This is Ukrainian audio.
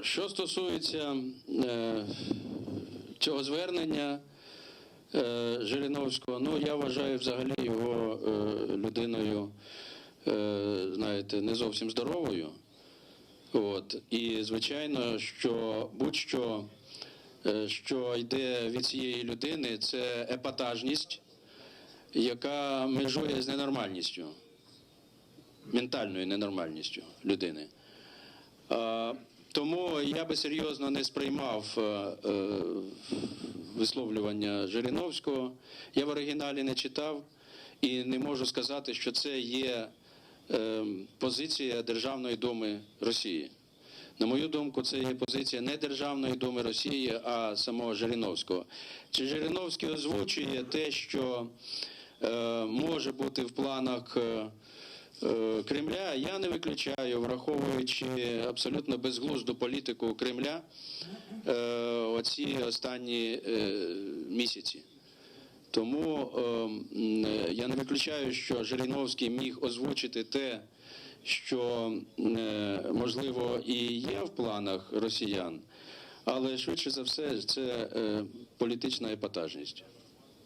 Що стосується е, цього звернення е, Жириновського, ну я вважаю взагалі його е, людиною, знаєте, не зовсім здоровою. От. І звичайно, що будь-що, що йде від цієї людини, це епатажність, яка межує з ненормальністю, ментальною ненормальністю людини. Тому я би серйозно не сприймав е, е, висловлювання Жириновського. Я в оригіналі не читав і не можу сказати, що це є е, позиція Державної думи Росії. На мою думку, це є позиція не Державної думи Росії, а самого Жириновського. Чи Жириновський озвучує те, що е, може бути в планах. е, Кремля я не виключаю, враховуючи абсолютно безглузду політику Кремля е, оці останні е, місяці. Тому е, е, я не виключаю, що Жириновський міг озвучити те, що е, можливо і є в планах росіян, але швидше за все це е, політична епатажність.